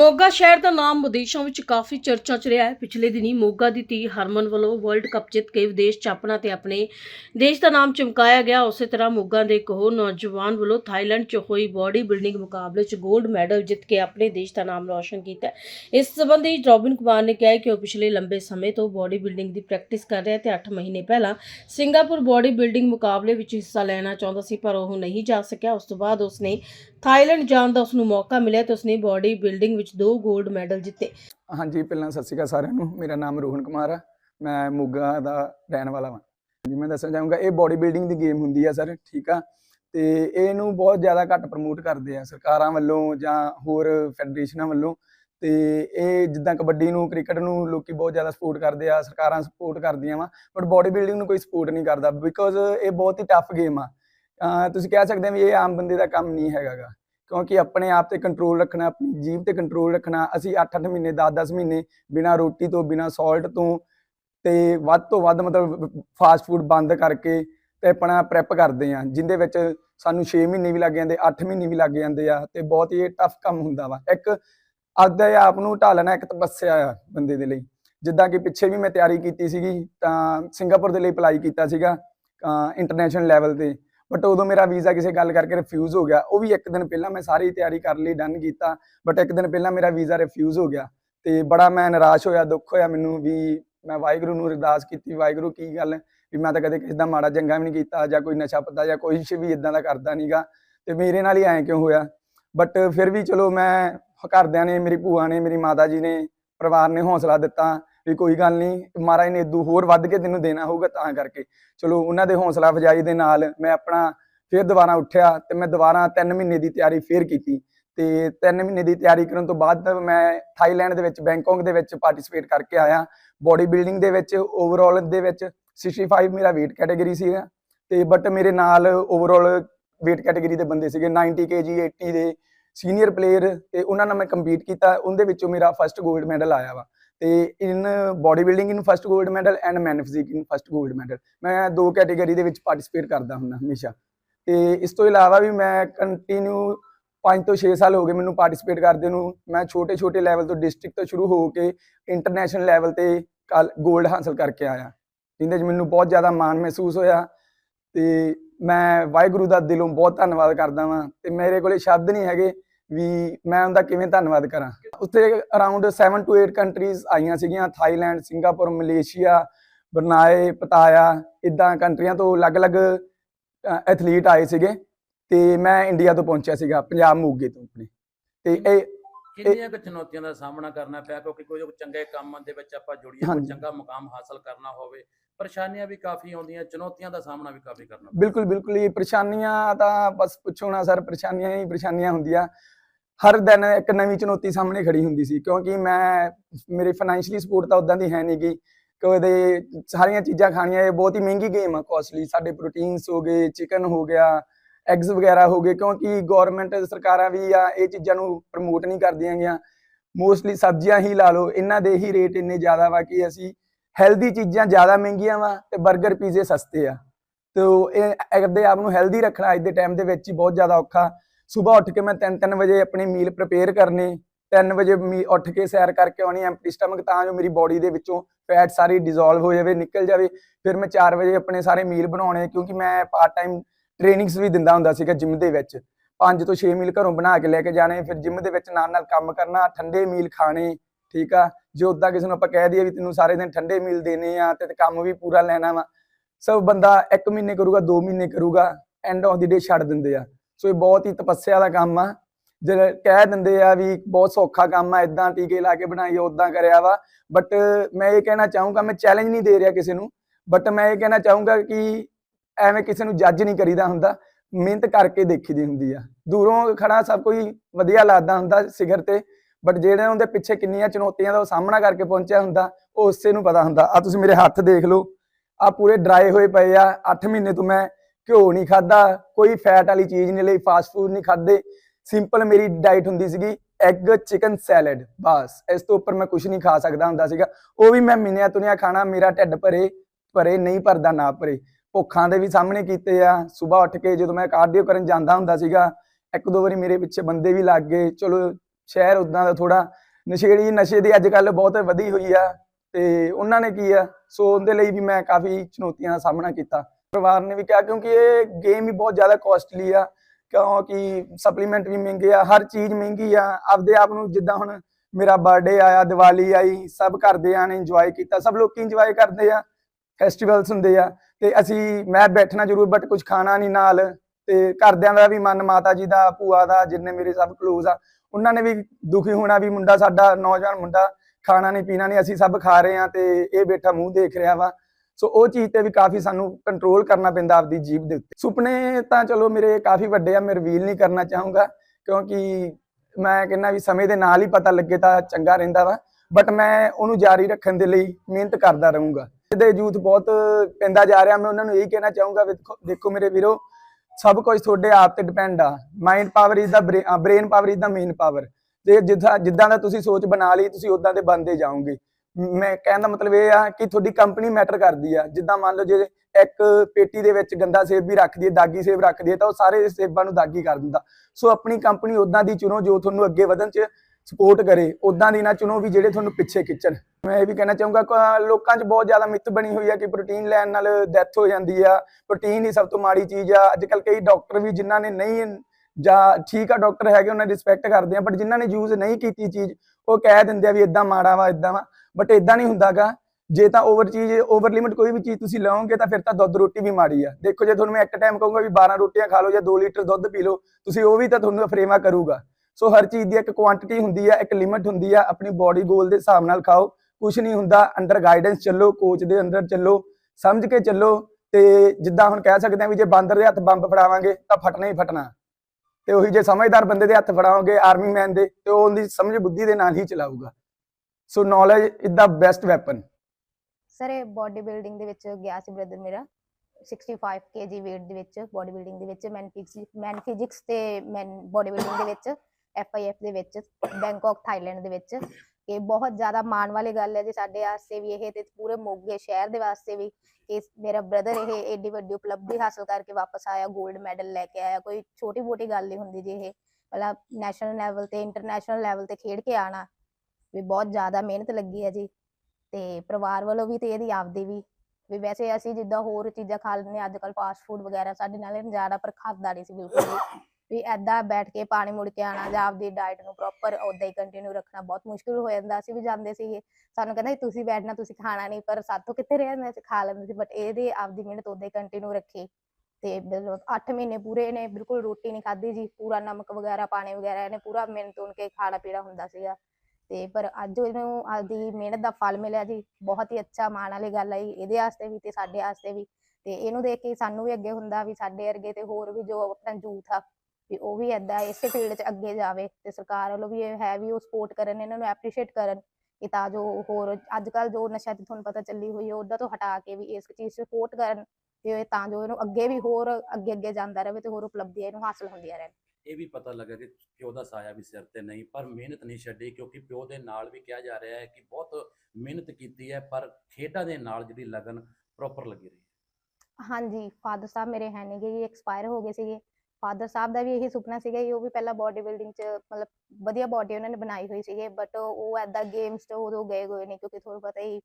ਮੋਗਾ ਸ਼ਹਿਰ ਦਾ ਨਾਮ ਵਿਦੇਸ਼ਾਂ ਵਿੱਚ ਕਾਫੀ ਚਰਚਾ 'ਚ ਰਿਹਾ ਹੈ। ਪਿਛਲੇ ਦਿਨੀ ਮੋਗਾ ਦੀ ਧੀ ਹਰਮਨ ਵੱਲੋਂ ਵਰਲਡ ਕੱਪ ਜਿੱਤ ਕੇ ਵਿਦੇਸ਼ 'ਚ ਆਪਣਾ ਤੇ ਆਪਣੇ ਦੇਸ਼ ਦਾ ਨਾਮ ਚਮਕਾਇਆ ਗਿਆ। ਉਸੇ ਤਰ੍ਹਾਂ ਮੋਗਾ ਦੇ ਇੱਕ ਹੋਰ ਨੌਜਵਾਨ ਵੱਲੋਂ ਥਾਈਲੈਂਡ 'ਚ ਹੋਈ ਬਾਡੀ ਬਿਲਡਿੰਗ ਮੁਕਾਬਲੇ 'ਚ 골ਡ ਮੈਡਲ ਜਿੱਤ ਕੇ ਆਪਣੇ ਦੇਸ਼ ਦਾ ਨਾਮ ਰੌਸ਼ਨ ਕੀਤਾ ਇਸ ਸੰਬੰਧੀ ਰੋਬਿਨ ਕੁਮਾਰ ਨੇ ਕਿਹਾ ਕਿ ਉਹ ਪਿਛਲੇ ਲੰਬੇ ਸਮੇਂ ਤੋਂ ਬਾਡੀ ਬਿਲਡਿੰਗ ਦੀ ਪ੍ਰੈਕਟਿਸ ਕਰ ਰਿਹਾ ਹੈ ਤੇ 8 ਮਹੀਨੇ ਪਹਿਲਾਂ ਸਿੰਗਾਪੁਰ ਬਾਡੀ ਬਿਲਡਿੰਗ ਮੁਕਾਬਲੇ ਵਿੱਚ ਹਿੱਸਾ ਲੈਣਾ ਚਾਹੁੰਦਾ ਸੀ, ਪਰ ਉਹ ਨਹੀਂ ਜਾ ਸਕਿਆ। ਉਸ ਤੋਂ ਬਾਅਦ ਉਸਨੇ ਥਾਈਲੈਂਡ ਜਾਣ ਦਾ ਉਸ ਨੂੰ ਮੌਕਾ ਮਿਲਿਆ ਤੇ ਉਸਨੇ ਬਾਡੀ ਬਿਲਡਿੰਗ ਵਿੱਚ ਦੋ 골ਡ ਮੈਡਲ ਜਿੱਤੇ। ਹਾਂਜੀ, ਪਹਿਲਾਂ ਸਤਿ ਸ਼੍ਰੀ ਅਕਾਲ ਸਾਰਿਆਂ ਨੂੰ। ਮੇਰਾ ਨਾਮ ਰੋਹਨ ਕੁਮਾਰ ਆ। ਮੈਂ ਮੋਗਾ ਦਾ ਰਹਿਣ ਵਾਲਾ ਹਾਂ ਜੀ ਮੈਂ ਦੱਸਣਾ ਚਾਹੂੰਗਾ, ਇਹ ਬਾਡੀ ਬਿਲਡਿੰਗ ਦੀ ਗੇਮ ਹੁੰਦੀ ਆ, ਸਰ, ਠੀਕ ਆ? ਤੇ ਇਹਨੂੰ ਬਹੁਤ ਜ਼ਿਆਦਾ ਘੱਟ ਪ੍ਰਮੋਟ ਕਰਦੇ ਆ ਸਰਕਾਰਾਂ ਵੱਲੋਂ ਜਾਂ ਹੋਰ ਫੈਡਰੇਸ਼ਨਾਂ ਵੱਲੋਂ। ਤੇ ਇਹ ਜਿੱਦਾਂ ਕਬੱਡੀ ਨੂੰ, ਕ੍ਰਿਕਟ ਨੂੰ ਲੋਕੀ ਬਹੁਤ ਜ਼ਿਆਦਾ ਸਪੋਰਟ ਕਰਦੇ ਆ, ਸਰਕਾਰਾਂ ਸਪੋਰਟ ਕਰਦੀਆਂ ਵਾ ਬਟ ਬਾਡੀ ਬਿਲਡਿੰਗ ਨੂੰ ਕੋਈ ਸਪੋਰਟ ਨਹੀਂ ਕਰਦਾ ਬਿਕੋਜ਼ ਇਹ ਬਹੁਤ ਹੀ ਟਫ ਗੇਮ ਆ। ਤੁਸੀਂ ਕਹਿ ਸਕਦੇ ਆ ਵੀ ਇਹ ਆਮ ਬੰਦੇ ਦਾ ਕੰਮ ਨਹੀਂ ਹੈਗਾਗਾ। ਕਿਉਂਕਿ ਆਪਣੇ ਆਪ ਤੇ ਕੰਟਰੋਲ ਰੱਖਣਾ, ਆਪਣੀ ਜੀਭ ਤੇ ਕੰਟਰੋਲ ਰੱਖਣਾ, ਅਸੀਂ 8-8 ਮਹੀਨੇ 10-10 ਮਹੀਨੇ ਬਿਨਾ ਰੋਟੀ ਤੋਂ, ਬਿਨਾ ਸਾਲਟ ਤੋਂ ਤੇ ਵੱਧ ਤੋਂ ਵੱਧ ਮਤਲਬ ਫਾਸਟ ਫੂਡ ਬੰਦ ਕਰਕੇ ਤੇ ਆਪਣਾ ਪ੍ਰੈਪ ਕਰਦੇ ਆ ਜਿੰਦੇ ਵਿੱਚ ਸਾਨੂੰ 6 ਮਹੀਨੇ ਵੀ ਲੱਗ ਜਾਂਦੇ 8 ਮਹੀਨੇ ਵੀ ਲੱਗ ਜਾਂਦੇ ਆ ਤੇ ਬਹੁਤ ਹੀ ਟਫ ਕੰਮ ਹੁੰਦਾ ਵਾ। ਇੱਕ ਆਪਦੇ ਆਪ ਨੂੰ ਢਾਲਣਾ ਇੱਕ ਤਪੱਸਿਆ ਆ ਬੰਦੇ ਦੇ ਲਈ। ਜਿੱਦਾਂ ਕਿ ਪਿੱਛੇ ਵੀ ਮੈਂ ਤਿਆਰੀ ਕੀਤੀ ਸੀਗੀ, ਤਾਂ ਸਿੰਗਾਪੁਰ ਦੇ ਲਈ ਅਪਲਾਈ ਕੀਤਾ ਸੀਗਾ ਇੰਟਰਨੈਸ਼ਨਲ ਲੈਵਲ ਤੇ। ਬਟ ਉਦੋਂ ਮੇਰਾ ਵੀਜ਼ਾ ਕਿਸੇ ਗੱਲ ਕਰਕੇ ਰਿਫਿਊਜ਼ ਹੋ ਗਿਆ। ਉਹ ਵੀ ਇੱਕ ਦਿਨ ਪਹਿਲਾਂ ਮੈਂ ਸਾਰੀ ਤਿਆਰੀ ਕਰ ਲਈ ਡਨ ਕੀਤਾ। ਬਟ ਇੱਕ ਦਿਨ ਪਹਿਲਾਂ ਮੇਰਾ ਵੀਜ਼ਾ ਰਿਫਿਊਜ਼ ਹੋ ਗਿਆ। ਤੇ ਬੜਾ ਮੈਂ ਨਿਰਾਸ਼ ਹੋਇਆ, ਦੁੱਖ ਹੋਇਆ ਮੈਨੂੰ ਵੀ ਮੈਂ ਵਾਹਿਗੁਰੂ ਨੂੰ ਅਰਦਾਸ ਕੀਤੀ, ਵਾਹਿਗੁਰੂ ਕੀ ਗੱਲ? ਵੀ ਮੈਂ ਤਾਂ ਕਦੇ ਕਿਸੇ ਦਾ ਮਾੜਾ ਚੰਗਾ ਵੀ ਨਹੀਂ ਕੀਤਾ, ਜਾਂ ਕੋਈ ਨਸ਼ਾ ਪੱਤਾ, ਜਾਂ ਕੋਈ ਕੁਛ ਵੀ ਇਦਾਂ ਦਾ ਕਰਦਾ ਨਹੀਂਗਾ ਤੇ ਮੇਰੇ ਨਾਲ ਹੀ ਐਂ ਕਿਉਂ ਹੋਇਆ? ਬਟ ਫਿਰ ਵੀ ਚਲੋ ਮੈਂ ਘਰਦਿਆਂ ਨੇ, ਮੇਰੀ ਭੂਆ ਨੇ, ਮੇਰੀ ਮਾਤਾ ਜੀ ਨੇ, ਪਰਿਵਾਰ ਨੇ ਹੌਸਲਾ ਦਿੱਤਾ। ਵੀ ਕੋਈ ਗੱਲ ਨਹੀਂ, ਮਹਾਰਾਜ ਨੇ ਇਦੂ ਹੋਰ ਵੱਧ ਕੇ ਤੈਨੂੰ ਦੇਣਾ ਹੋਊਗਾ ਤਾਂ ਕਰਕੇ। ਚਲੋ, ਉਹਨਾਂ ਦੇ ਹੌਸਲਾ ਫਜਾਈ ਦੇ ਨਾਲ ਮੈਂ ਆਪਣਾ ਫਿਰ ਦੁਬਾਰਾ ਉੱਠਿਆ ਤੇ ਮੈਂ ਦੁਬਾਰਾ 3 ਮਹੀਨੇ ਦੀ ਤਿਆਰੀ ਫਿਰ ਕੀਤੀ। ਤੇ 3 ਮਹੀਨੇ ਦੀ ਤਿਆਰੀ ਕਰਨ ਤੋਂ ਬਾਅਦ ਮੈਂ ਥਾਈਲੈਂਡ ਦੇ ਵਿੱਚ, ਬੈਂਕਾਕ ਦੇ ਵਿੱਚ ਪਾਰਟਿਸਿਪੇਟ ਕਰਕੇ ਆਇਆ। ਬੋਡੀ ਬਿਲਡਿੰਗ ਦੇ ਵਿੱਚ, ਓਵਰਆਲ ਦੇ ਵਿੱਚ 65 ਮੇਰਾ weight ਕੈਟਾਗਰੀ ਸੀਗਾ। ਤੇ ਬਟ ਮੇਰੇ ਨਾਲ ਓਵਰਆਲ weight ਕੈਟਾਗਰੀ ਦੇ ਬੰਦੇ ਸੀਗੇ 90 kg 80 ਦੇ ਸੀਨੀਅਰ ਪਲੇਅਰ ਤੇ ਉਹਨਾਂ ਨਾਲ ਮੈਂ ਕੰਪੀਟ ਕੀਤਾ। ਉਹਦੇ ਵਿੱਚੋਂ ਮੇਰਾ ਫਰਸਟ 골ਡ ਮੈਡਲ ਆਇਆ ਵਾ। ਤੇ in body building in first gold medal and man physique in first gold medal ਮੈਂ ਦੋ ਕੈਟਾਗਰੀ ਦੇ ਵਿੱਚ ਪਾਰਟਿਸਿਪੇਟ ਕਰਦਾ ਹੁੰਦਾ ਹਮੇਸ਼ਾ। ਤੇ ਇਸ ਤੋਂ ਇਲਾਵਾ ਵੀ ਮੈਂ ਕੰਟੀਨਿਊ 5 ਤੋਂ 6 ਸਾਲ ਹੋ ਗਏ ਮੈਨੂੰ ਪਾਰਟਿਸਿਪੇਟ ਕਰਦੇ ਨੂੰ। ਮੈਂ ਛੋਟੇ ਛੋਟੇ ਲੈਵਲ ਤੋਂ ਡਿਸਟ੍ਰਿਕਟ ਤੋਂ ਸ਼ੁਰੂ ਹੋ ਕੇ ਇੰਟਰਨੈਸ਼ਨਲ ਲੈਵਲ ਤੇ ਗੋਲਡ ਹਾਸਲ ਕਰਕੇ ਆਇਆ। ਜਿੰਦੇ ਚ ਮੈਨੂੰ ਬਹੁਤ ਜ਼ਿਆਦਾ ਮਾਣ ਮਹਿਸੂਸ ਹੋਇਆ। ਤੇ ਮੈਂ ਵਾਹਿਗੁਰੂ ਦਾ ਦਿਲੋਂ ਬਹੁਤ ਧੰਨਵਾਦ ਕਰਦਾ ਵਾਂ। ਤੇ ਮੇਰੇ ਕੋਲੇ ਸ਼ਬਦ ਨਹੀਂ ਹੈਗੇ। ਵੀ ਮੈਂ ਉਹਦਾ ਕਿਵੇਂ ਧੰਨਵਾਦ ਕਰਾਂ ਉੱਥੇ ਅਰਾਊਂਡ 7 ਟੂ 8 ਕੰਟਰੀਜ਼ ਆਈਆਂ ਸੀਗੀਆਂ Thailand Singapore Malaysia Brunei Pattaya ਇਦਾਂ ਕੰਟਰੀਆਂ ਤੋਂ ਅਲੱਗ-ਅਲੱਗ ਐਥਲੀਟ ਆਏ ਸੀਗੇ ਤੇ ਮੈਂ ਇੰਡੀਆ ਤੋਂ ਪਹੁੰਚਿਆ ਸੀਗਾ ਪੰਜਾਬ ਮੋਗੇ ਤੋਂ ਆਪਣੇ ਤੇ ਇਹ ਕਿੰਨੀਆਂ ਕੁ ਚੁਣੌਤੀਆਂ ਦਾ ਸਾਹਮਣਾ ਕਰਨਾ ਪਿਆ ਕਿਉਂਕਿ ਕੋਈ ਚੰਗੇ ਕੰਮਾਂ ਦੇ ਵਿੱਚ ਆਪਾਂ ਜੁੜੀਏ ਕੋਈ। ਚੰਗਾ ਮੁਕਾਮ ਹਾਸਲ ਕਰਨਾ ਹੋਵੇ ਪਰੇਸ਼ਾਨੀਆਂ ਵੀ ਕਾਫੀ ਆਉਂਦੀਆਂ ਚੁਣੌਤੀਆਂ ਦਾ ਸਾਹਮਣਾ ਵੀ ਕਾਫੀ ਕਰਨਾ। ਬਿਲਕੁਲ ਬਿਲਕੁਲ ਇਹ ਪਰੇਸ਼ਾਨੀਆਂ ਤਾਂ ਬਸ ਪੁੱਛੋ ਨਾ ਸਰ ਪਰੇਸ਼ਾਨੀਆਂ ਹੀ ਪਰੇਸ਼ਾਨੀਆਂ ਹੁੰਦੀਆਂ ਹਰ ਦਿਨ ਇੱਕ ਨਵੀਂ ਚੁਣੌਤੀ ਸਾਹਮਣੇ ਖੜੀ ਹੁੰਦੀ ਸੀ, ਕਿਉਂਕਿ ਮੈਂ, ਮੇਰੇ ਫਾਈਨੈਂਸ਼ੀਅਲੀ ਸਪੋਰਟ ਤਾਂ ਉਦਾਂ ਦੀ ਹੈ ਨਹੀਂ ਗੀ ਕਦੇ ਸਾਰੀਆਂ ਚੀਜ਼ਾਂ ਖਾਣੀਆਂ, ਇਹ ਬਹੁਤ ਹੀ ਮਹਿੰਗੀ ਗੇਮ ਆ ਕੋਸਟਲੀ ਸਾਡੇ ਪ੍ਰੋਟੀਨਸ ਹੋ ਗਏ ਚਿਕਨ ਹੋ ਗਿਆ ਐਗਸ ਵਗੈਰਾ ਹੋ ਗਏ, ਕਿਉਂਕਿ ਗਵਰਨਮੈਂਟ ਸਰਕਾਰਾਂ ਵੀ ਆ, ਇਹ ਚੀਜ਼ਾਂ ਨੂੰ ਪ੍ਰਮੋਟ ਨਹੀਂ ਕਰਦੀਆਂ ਗਿਆ ਮੋਸਟਲੀ ਸਬਜ਼ੀਆਂ ਹੀ ਲਾ ਲਓ, ਇਹਨਾਂ ਦੇ ਹੀ ਰੇਟ ਇੰਨੇ ਜ਼ਿਆਦਾ ਵਾ ਕਿ ਅਸੀਂ ਹੈਲਦੀ ਚੀਜ਼ਾਂ ਜ਼ਿਆਦਾ ਮਹਿੰਗੀਆਂ ਵਾ ਤੇ 버ਗਰ ਪੀਜ਼ੇ ਸਸਤੇ ਆ, ਤੇ ਇਹ ਅਗਦੇ ਆਪ ਨੂੰ ਹੈਲਦੀ ਰੱਖਣਾ ਅੱਜ ਦੇ ਟਾਈਮ ਦੇ ਵਿੱਚ ਹੀ ਬਹੁਤ ਜ਼ਿਆਦਾ ਔਖਾ ਸਵੇਰ ਉੱਠ ਕੇ ਮੈਂ 3-3 ਵਜੇ ਆਪਣੀ ਮੀਲ ਪ੍ਰਪੇਅਰ ਕਰਨੀ 3 ਵਜੇ ਮੀ- ਉੱਠ ਕੇ ਸੈਰ ਕਰਕੇ ਆਉਣੀ ਐਮਪਟੀ ਸਟਮਕ ਤਾਂ ਜੋ ਮੇਰੀ ਬਾਡੀ ਦੇ ਵਿੱਚੋਂ ਫੈਟ ਸਾਰੀ ਡਿਸੋਲਵ ਹੋ ਜਾਵੇ, ਨਿਕਲ ਜਾਵੇ। ਫਿਰ ਮੈਂ 4 ਵਜੇ ਆਪਣੇ ਸਾਰੇ ਮੀਲ ਬਣਾਉਣੇ, ਕਿਉਂਕਿ ਮੈਂ ਪਾਰਟ ਟਾਈਮ ਟ੍ਰੇਨਿੰਗਸ ਵੀ ਦਿੰਦਾ ਹੁੰਦਾ ਸੀਗਾ ਜਿਮ ਦੇ ਵਿੱਚ। 5 ਤੋਂ 6 ਮੀਲ ਘਰੋਂ ਬਣਾ ਕੇ ਲੈ ਕੇ ਜਾਣੇ, ਫਿਰ ਜਿਮ ਦੇ ਵਿੱਚ ਨਾਲ ਨਾਲ ਕੰਮ ਕਰਨਾ, ਠੰਡੇ ਮੀਲ ਖਾਣੇ, ਠੀਕ ਆ? ਜੇ ਉਦਾਂ ਕਿਸੇ ਨੂੰ ਆਪਾਂ ਕਹਿ ਦਈਏ ਵੀ ਤੈਨੂੰ ਸਾਰੇ ਦਿਨ ਠੰਡੇ ਮੀਲ ਦੇਣੇ ਆ, ਤੇ ਕੰਮ ਵੀ ਪੂਰਾ ਲੈਣਾ ਵਾ, ਸਭ ਬੰਦਾ 1 ਮਹੀਨੇ ਕਰੂਗਾ 2 ਮਹੀਨੇ ਕਰੂਗਾ ਐਂਡ ਆਫ ਦੀ ਡੇ ਛੱਡ ਦਿੰਦੇ ਆ। ਸੋ ਇਹ ਬਹੁਤ ਹੀ ਤਪੱਸਿਆ ਦਾ ਕੰਮ ਆ। ਜਿਹੜਾ ਕਹਿ ਦਿੰਦੇ ਆ ਵੀ ਬਹੁਤ ਸੌਖਾ ਕੰਮ ਆ ਇਦਾਂ ਟੀਕੇ ਲਾ ਕੇ ਬਣਾਈ ਉਦਾਂ ਕਰਿਆ ਵਾ। ਬਟ ਮੈਂ ਇਹ ਕਹਿਣਾ ਚਾਹੂੰਗਾ, ਮੈਂ ਚੈਲੰਜ ਨਹੀਂ ਦੇ ਰਿਹਾ ਕਿਸੇ ਨੂੰ। ਬਟ ਮੈਂ ਇਹ ਕਹਿਣਾ ਚਾਹੂੰਗਾ ਕਿ ਐਵੇਂ ਕਿਸੇ ਨੂੰ ਜੱਜ ਨਹੀਂ ਕਰੀਦਾ ਹੁੰਦਾ। ਮਿਹਨਤ ਕਰਕੇ ਦੇਖੀ ਦੀ ਹੁੰਦੀ ਆ। ਦੂਰੋਂ ਖੜਾ ਸਭ ਕੋਈ ਵਧੀਆ ਲੱਗਦਾ ਹੁੰਦਾ ਸਿਖਰ ਤੇ। ਬਟ ਜਿਹੜੇ ਉਹਦੇ ਪਿੱਛੇ ਕਿੰਨੀਆਂ ਚੁਣੌਤੀਆਂ ਦਾ ਉਹ ਸਾਹਮਣਾ ਕਰਕੇ ਪਹੁੰਚਿਆ ਹੁੰਦਾ, ਉਹ ਉਸੇ ਨੂੰ ਪਤਾ ਹੁੰਦਾ। ਆ ਤੁਸੀਂ ਮੇਰੇ ਹੱਥ ਦੇਖ ਲਓ। ਆ ਪੂਰੇ ਡਰਾਏ ਹੋਏ ਪਏ ਆ। 8 ਮਹੀਨੇ ਤੋਂ ਮੈਂ ਘਿਓ ਨਹੀਂ ਖਾਦਾ ਕੋਈ ਫੈਟ ਵਾਲੀ ਚੀਜ਼ ਨਹੀਂ ਲਈ ਫਾਸਟ ਫੂਡ ਨਹੀਂ ਖਾਦੇ ਸਿੰਪਲ ਮੇਰੀ ਡਾਈਟ ਹੁੰਦੀ ਸੀਗੀ ਐਗ ਚਿਕਨ ਸੈਲਡ ਬਸ। ਇਸ ਤੋਂ ਉੱਪਰ ਮੈਂ ਕੁਝ ਨਹੀਂ ਖਾ ਸਕਦਾ ਹੁੰਦਾ ਸੀਗਾ। ਉਹ ਵੀ ਮੈਂ ਮਿੰਨਿਆ ਤੁਨਿਆ ਖਾਣਾ, ਮੇਰਾ ਢਿੱਡ ਭਰੇ ਭਰੇ, ਨਹੀਂ ਭਰਦਾ ਨਾ ਭਰੇ। ਭੁੱਖਾਂ ਦੇ ਵੀ ਸਾਹਮਣੇ ਕੀਤੇ ਆ। ਸਵੇਰ ਉੱਠ ਕੇ ਜਦੋਂ ਮੈਂ ਕਾਰਡੀਓ ਕਰਨ ਜਾਂਦਾ ਹੁੰਦਾ ਸੀਗਾ, ਇੱਕ ਦੋ ਵਾਰੀ ਮੇਰੇ ਪਿੱਛੇ ਬੰਦੇ ਵੀ ਲੱਗ ਗਏ। ਚਲੋ, ਸ਼ਹਿਰ ਉਦਾਂ ਦਾ ਥੋੜਾ ਨਸ਼ੇੜੀ ਨਸ਼ੇ ਦੀ ਅੱਜ ਕੱਲ ਬਹੁਤ ਵਧੀ ਹੋਈ ਆ। ਤੇ ਉਹਨਾਂ ਨੇ ਕੀ ਆ, ਸੋ ਉਹਦੇ ਲਈ ਵੀ ਮੈਂ ਕਾਫੀ ਚੁਣੌਤੀਆਂ ਦਾ ਸਾਹਮਣਾ ਕੀਤਾ। ਪਰਿਵਾਰ ਨੇ ਵੀ ਕਿਹਾ, ਕਿਉਂਕਿ ਇਹ ਗੇਮ ਹੀ ਬਹੁਤ ਜ਼ਿਆਦਾ ਕੋਸਟਲੀ ਆ, ਕਿਉਂਕਿ ਸਪਲੀਮੈਂਟ ਵੀ ਮਹਿੰਗੇ ਆ, ਹਰ ਚੀਜ਼ ਮਹਿੰਗੀ ਆ। ਆਪਦੇ ਆਪ ਨੂੰ ਜਿੱਦਾਂ ਹੁਣ ਮੇਰਾ ਬਰਥਡੇ ਆਇਆ, ਦੀਵਾਲੀ ਆਈ, ਸਭ ਘਰਦਿਆਂ ਨੇ ਇੰਜੋਏ ਕੀਤਾ, ਸਭ ਲੋਕੀ ਇੰਜੋਏ ਕਰਦੇ ਆ ਫੈਸਟੀਵਲਸ ਹੁੰਦੇ ਆ, ਤੇ ਅਸੀਂ, ਮੈਂ ਬੈਠਣਾ ਜ਼ਰੂਰ ਬਟ ਕੁਝ ਖਾਣਾ ਨਹੀਂ ਨਾਲ, ਤੇ ਘਰਦਿਆਂ ਦਾ ਵੀ ਮਨ, ਮਾਤਾ ਜੀ ਦਾ, ਭੂਆ ਦਾ, ਜਿੰਨੇ ਮੇਰੇ ਸਭ ਕਲੋਜ਼ ਆ, ਉਹਨਾਂ ਨੇ ਵੀ ਦੁਖੀ ਹੋਣਾ ਵੀ ਮੁੰਡਾ ਸਾਡਾ, ਨੌਜਵਾਨ ਮੁੰਡਾ, ਖਾਣਾ ਨਹੀਂ ਪੀਣਾ ਨਹੀਂ ਅਸੀਂ ਸਭ ਖਾ ਰਹੇ ਆ, ਤੇ ਇਹ ਬੇਟਾ ਮੂੰਹ ਦੇਖ ਰਿਹਾ ਵਾ। ਸੋ ਉਹ ਚੀਜ਼ ਤੇ ਵੀ ਕਾਫੀ ਸਾਨੂੰ ਕੰਟਰੋਲ ਕਰਨਾ ਪੈਂਦਾ ਆਪਦੀ ਜੀਬ ਦੇ ਉੱਤੇ। ਸੁਪਨੇ ਤਾਂ ਚਲੋ ਮੇਰੇ ਕਾਫੀ ਵੱਡੇ ਆ, ਮੈਂ ਰਿਵੀਲ ਨਹੀਂ ਕਰਨਾ ਚਾਹੂੰਗਾ, ਕਿਉਂਕਿ ਮੈਂ ਕਹਿੰਦਾ ਵੀ ਸਮੇਂ ਦੇ ਨਾਲ ਹੀ ਪਤਾ ਲੱਗੇ ਤਾਂ ਚੰਗਾ ਰਹਿੰਦਾ ਵਾ। ਬਟ ਮੈਂ ਉਹਨੂੰ ਜਾਰੀ ਰੱਖਣ ਦੇ ਲਈ ਮਿਹਨਤ ਕਰਦਾ ਰਹੂੰਗਾ। ਇਹਦੇ ਯੂਥ ਬਹੁਤ ਪੈਂਦਾ ਜਾ ਰਿਹਾ। ਮੈਂ ਉਹਨਾਂ ਨੂੰ ਇਹੀ ਕਹਿਣਾ ਚਾਹੂੰਗਾ, ਵੀ ਦੇਖੋ- ਮੇਰੇ ਵੀਰੋ, ਸਭ ਕੁਝ ਤੁਹਾਡੇ ਆਪ ਤੇ ਡਿਪੈਂਡ ਆ। Mind power is the brain power is the main power ਤੇ ਜਿੱਦਾਂ ਜਿੱਦਾਂ ਦਾ ਤੁਸੀਂ ਸੋਚ ਬਣਾ ਲਈ, ਤੁਸੀਂ ਉਦਾਂ ਦੇ ਬਣਦੇ ਜਾਓਗੇ। ਮੈਂ ਕਹਿਣ ਦਾ ਮਤਲਬ ਇਹ ਆ ਕਿ ਤੁਹਾਡੀ ਕੰਪਨੀ ਮੈਟਰ ਕਰਦੀ ਆ। ਜਿੱਦਾਂ ਮੰਨ ਲਓ ਜੇ ਇੱਕ ਪੇਟੀ ਦੇ ਵਿੱਚ ਗੰਦਾ ਸੇਬ ਵੀ ਰੱਖਦੀ ਹੈ, ਦਾਗੀ ਸੇਬ ਰੱਖਦੀ ਹੈ, ਤਾਂ ਉਹ ਸਾਰੇ ਸੇਬਾਂ ਨੂੰ ਦਾਗੀ ਕਰ ਦਿੰਦਾ। ਸੋ ਆਪਣੀ ਕੰਪਨੀ ਉਦਾਂ ਦੀ ਚੁਣੋ ਜੋ ਤੁਹਾਨੂੰ ਅੱਗੇ ਵਧਣ 'ਚ ਸਪੋਰਟ ਕਰੇ। ਉਦਾਂ ਦੀ ਨਾ ਚੁਣੋ ਵੀ ਜਿਹੜੇ ਤੁਹਾਨੂੰ ਪਿੱਛੇ ਖਿੱਚਣ। ਮੈਂ ਇਹ ਵੀ ਕਹਿਣਾ ਚਾਹੂੰਗਾ ਲੋਕਾਂ 'ਚ ਬਹੁਤ ਜ਼ਿਆਦਾ ਮਿੱਥ ਬਣੀ ਹੋਈ ਆ ਕਿ ਪ੍ਰੋਟੀਨ ਲੈਣ ਨਾਲ ਡੈਥ ਹੋ ਜਾਂਦੀ ਆ। ਪ੍ਰੋਟੀਨ ਹੀ ਸਭ ਤੋਂ ਮਾੜੀ ਚੀਜ਼ ਆ। ਅੱਜ ਕੱਲ ਕਈ ਡਾਕਟਰ ਵੀ ਜਿਨ੍ਹਾਂ ਨੇ ਨਹੀਂ ਜਾਂ ਠੀਕ ਆ ਡਾਕਟਰ ਹੈਗੇ, ਉਹਨਾਂ ਦੀ ਰਿਸਪੈਕਟ ਕਰਦੇ ਆ ਬਟ ਜਿਨ੍ਹਾਂ ਨੇ ਯੂਜ਼ ਨਹੀਂ ਕੀਤੀ ਚੀਜ਼, ਉਹ ਕਹਿ ਦਿੰਦੇ ਆ ਵੀ ਇਦਾਂ ਮਾੜਾ ਵਾ ਇਦਾਂ ਵਾ। ਬਟ ਇਦਾਂ ਨਹੀਂ ਹੁੰਦਾਗਾ। ਜੇ ਤਾਂ ਓਵਰ ਚੀਜ਼ ਓਵਰ ਲਿਮਿਟ ਕੋਈ ਵੀ ਚੀਜ਼ ਤੁਸੀਂ ਲਓਗੇ ਤਾਂ ਫਿਰ ਤਾਂ ਦੁੱਧ ਰੋਟੀ ਵੀ ਮਾੜੀ ਆ। ਦੇਖੋ ਜੇ ਤੁਹਾਨੂੰ ਮੈਂ ਇੱਕ ਟਾਈਮ ਕਹੂੰਗਾ ਵੀ 12 ਰੋਟੀਆਂ ਖਾ ਲਓ ਜਾਂ 2 ਲੀਟਰ ਦੁੱਧ ਪੀ ਲਓ, ਤੁਸੀਂ ਉਹ ਵੀ ਤਾਂ ਤੁਹਾਨੂੰ ਫਰੇਮਾ ਕਰੂਗਾ। ਸੋ ਹਰ ਚੀਜ਼ ਦੀ ਇੱਕ ਕੁਆਂਟੀਟੀ ਹੁੰਦੀ ਆ, ਇੱਕ ਲਿਮਿਟ ਹੁੰਦੀ ਆ। ਆਪਣੀ ਬਾਡੀ ਗੋਲ ਦੇ ਹਿਸਾਬ ਨਾਲ ਖਾਓ। ਕੁਝ ਨਹੀਂ ਹੁੰਦਾ ਅੰਡਰ ਗਾਈਡੈਂਸ ਚੱਲੋ ਕੋਚ ਦੇ ਅੰਦਰ ਚੱਲੋ, ਸਮਝ ਕੇ ਚੱਲੋ। ਤੇ ਜਿੱਦਾਂ ਹੁਣ ਕਹਿ ਸਕਦੇ ਆ ਵੀ ਜੇ ਬਾਂਦਰ ਦੇ ਹੱਥ ਬੰਬ ਫੜਾਵਾਂਗੇ, ਤਾਂ ਫਟਣਾ ਹੀ ਫਟਣਾ। ਤੇ ਉਹੀ ਜੇ ਸਮਝਦਾਰ ਬੰਦੇ ਦੇ ਹੱਥ ਫੜਾਓਗੇ ਆਰਮੀ ਮੈਨ ਦੇ, ਤੇ ਉਹ ਉਹਦੀ ਸਮਝ ਬੁੱਧੀ ਦੇ ਨਾਲ ਹੀ ਚਲਾਊਗਾ। So knowledge is the best weapon sir ਇਹ ਬਾਡੀ ਬਿਲਡਿੰਗ ਦੇ ਵਿੱਚ ਗਿਆ ਸੀ ਬ੍ਰਦਰ ਮੇਰਾ 65 kg weight ਦੇ ਵਿੱਚ ਬਾਡੀ ਬਿਲਡਿੰਗ ਦੇ ਵਿੱਚ ਮੈਨ ਫਿਜ਼ਿਕਸ ਮੈਨ ਫਿਜ਼ਿਕਸ ਤੇ ਮੈਨ ਬਾਡੀ ਬਿਲਡਿੰਗ ਦੇ ਵਿੱਚ ਐਫਆਈਐਫ ਦੇ ਵਿੱਚ ਬੈਂਕਾਕ ਥਾਈਲੈਂਡ ਦੇ ਵਿੱਚ। ਇਹ ਬਹੁਤ ਜ਼ਿਆਦਾ ਮਾਣ ਵਾਲੀ ਗੱਲ ਹੈ ਜੀ ਸਾਡੇ ਵਾਸਤੇ ਵੀ ਇਹ ਤੇ ਪੂਰੇ ਮੋਗੇ ਸ਼ਹਿਰ ਦੇ ਵਾਸਤੇ ਵੀ ਕਿ ਮੇਰਾ ਬ੍ਰਦਰ ਇਹ ਏਡੀ ਵੱਡੀ ਉਪਲਬਧੀ ਹਾਸਲ ਕਰਕੇ ਵਾਪਸ ਆਇਆ 골ਡ ਮੈਡਲ ਲੈ ਕੇ ਆਇਆ। ਕੋਈ ਛੋਟੀ ਮੋਟੀ ਗੱਲ ਨਹੀਂ ਹੁੰਦੀ ਜੀ ਇਹ। ਮਤਲਬ ਨੈਸ਼ਨਲ ਲੈਵਲ ਤੇ ਇੰਟਰਨੈਸ਼ਨਲ ਲੈਵਲ ਤੇ ਖੇਡ ਕੇ ਆਣਾ ਵੀ ਬਹੁਤ ਜ਼ਿਆਦਾ ਮਿਹਨਤ ਲੱਗੀ ਹੈ ਜੀ ਤੇ ਪਰਿਵਾਰ ਵੱਲੋਂ ਵੀ ਤੇ ਇਹਦੀ ਆਪਦੀ ਵੀ ਵੀ ਵੈਸੇ ਅਸੀਂ ਜਿੱਦਾਂ ਹੋਰ ਚੀਜ਼ਾਂ ਖਾ ਲੈਂਦੇ ਅੱਜ ਕੱਲ ਫਾਸਟ ਫੂਡ ਵਗੈਰਾ ਸਾਡੇ ਨਾਲ ਜ਼ਿਆਦਾ ਪਰ ਖਾਦਾ ਨਹੀਂ ਸੀ ਬਿਲਕੁਲ ਵੀ। ਵੀ ਐਦਾਂ ਬੈਠ ਕੇ ਪਾਣੀ ਮੁੜ ਕੇ ਆਣਾ ਜਾਂ ਆਪਦੀ ਡਾਈਟ ਨੂੰ ਪ੍ਰੋਪਰ ਉਦਾਂ ਹੀ ਕੰਟੀਨਿਊ ਰੱਖਣਾ ਬਹੁਤ ਮੁਸ਼ਕਿਲ ਹੋ ਜਾਂਦਾ। ਅਸੀਂ ਵੀ ਜਾਂਦੇ ਸੀਗੇ, ਸਾਨੂੰ ਕਹਿੰਦਾ ਤੁਸੀਂ ਬੈਠਣਾ, ਤੁਸੀਂ ਖਾਣਾ ਨਹੀਂ, ਪਰ ਸਾਥੋਂ ਕਿੱਥੇ ਰਹਿ ਜਾਂਦੇ ਸੀ ਖਾ ਲੈਂਦੇ ਸੀ। ਬਟ ਇਹਦੇ ਆਪਦੀ ਮਿਹਨਤ ਉਦਾਂ ਹੀ ਕੰਟੀਨਿਊ ਰੱਖੀ ਤੇ ਮਤਲਬ 8 ਮਹੀਨੇ ਪੂਰੇ ਇਹਨੇ ਬਿਲਕੁਲ ਰੋਟੀ ਨਹੀਂ ਖਾਧੀ ਜੀ, ਪੂਰਾ ਨਮਕ ਵਗੈਰਾ, ਪਾਣੀ ਵਗੈਰਾ, ਇਹਨੇ ਪੂਰਾ ਮਿਹਨਤ ਉਨ ਕੇ ਖਾਣਾ ਪੀਣਾ ਹੁੰਦਾ ਸੀਗਾ। ਤੇ ਪਰ ਅੱਜ ਇਹਨੂੰ ਆਪਦੀ ਮਿਹਨਤ ਦਾ ਫਲ ਮਿਲਿਆ ਜੀ, ਬਹੁਤ ਹੀ ਅੱਛਾ ਮਾਣ ਵਾਲੀ ਗੱਲ ਆਈ ਇਹਦੇ ਵਾਸਤੇ ਵੀ ਤੇ ਸਾਡੇ ਵਾਸਤੇ ਵੀ। ਤੇ ਇਹਨੂੰ ਦੇਖ ਕੇ ਸਾਨੂੰ ਵੀ ਅੱਗੇ ਹੁੰਦਾ ਵੀ ਸਾਡੇ ਵਰਗੇ ਤੇ ਹੋਰ ਵੀ ਜੋ ਆਪਣਾ ਯੂਥ ਆ, ਵੀ ਉਹ ਵੀ ਏਦਾਂ ਇਸੇ ਫੀਲਡ 'ਚ ਅੱਗੇ ਜਾਵੇ ਤੇ ਸਰਕਾਰ ਵੱਲੋਂ ਵੀ ਇਹ ਹੈ ਵੀ ਉਹ ਸਪੋਰਟ ਕਰਨ, ਇਹਨਾਂ ਨੂੰ ਐਪਰੀਸ਼ੀਏਟ ਕਰਨ ਕਿ ਤਾਂ ਜੋ ਹੋਰ ਅੱਜ ਕੱਲ ਜੋ ਨਸ਼ਾ ਤੇ ਤੁਹਾਨੂੰ ਪਤਾ ਚੱਲੀ ਹੋਈ ਹੈ ਉਹਦਾ ਤੋਂ ਹਟਾ ਕੇ ਵੀ ਇਸ ਚੀਜ਼ 'ਚ ਸਪੋਰਟ ਕਰਨ ਤੇ ਤਾਂ ਜੋ ਇਹਨੂੰ ਅੱਗੇ ਵੀ ਹੋਰ ਅੱਗੇ ਅੱਗੇ ਜਾਂਦਾ ਰਹੇ ਤੇ ਹੋਰ ਉਪਲਬਧੀਆਂ ਇਹਨੂੰ ਹਾਸਲ ਹੁੰਦੀਆਂ ਰਹਿਣ। ਇਹ ਵੀ ਪਤਾ ਲੱਗਾ ਕਿ ਪਿਓ ਦਾ ਸਾਇਆ ਵੀ ਸਿਰ ਤੇ ਨਹੀਂ, ਪਰ ਮਿਹਨਤ ਨਹੀਂ ਛੱਡੀ ਕਿਉਂਕਿ ਪਿਓ ਦੇ ਨਾਲ ਵੀ ਕਿਹਾ ਜਾ ਰਿਹਾ ਹੈ ਕਿ ਬਹੁਤ ਮਿਹਨਤ ਕੀਤੀ ਹੈ, ਪਰ ਖੇਡਾਂ ਦੇ ਨਾਲ ਜਿਹੜੀ ਲਗਨ ਪ੍ਰੋਪਰ ਲੱਗੀ ਰਹੀ ਹਾਂਜੀ ਫਾਦਰ ਸਾਹਿਬ ਮੇਰੇ ਹੈ ਨਹੀਂ ਗੇ ਐਕਸਪਾਇਰ ਹੋ ਗਏ ਸੀਗੇ। ਫਾਦਰ ਸਾਹਿਬ ਦਾ ਵੀ ਇਹੀ ਸੁਪਨਾ ਸੀਗਾ ਕਿ ਉਹ ਵੀ ਪਹਿਲਾਂ ਬਾਡੀ ਬਿਲਡਿੰਗ 'ਚ ਮਤਲਬ ਵਧੀਆ ਬਾਡੀ ਉਹਨਾਂ ਨੇ ਬਣਾਈ ਹੋਈ ਸੀਗੇ ਬਟ ਉਹ ਐਦਾਂ ਗੇਮਸ 'ਚ ਉਦੋਂ ਗਏ ਹੋਏ ਨਹੀਂ ਕਿਉਂਕਿ ਤੁਹਾਨੂੰ ਪਤਾ ਹੀ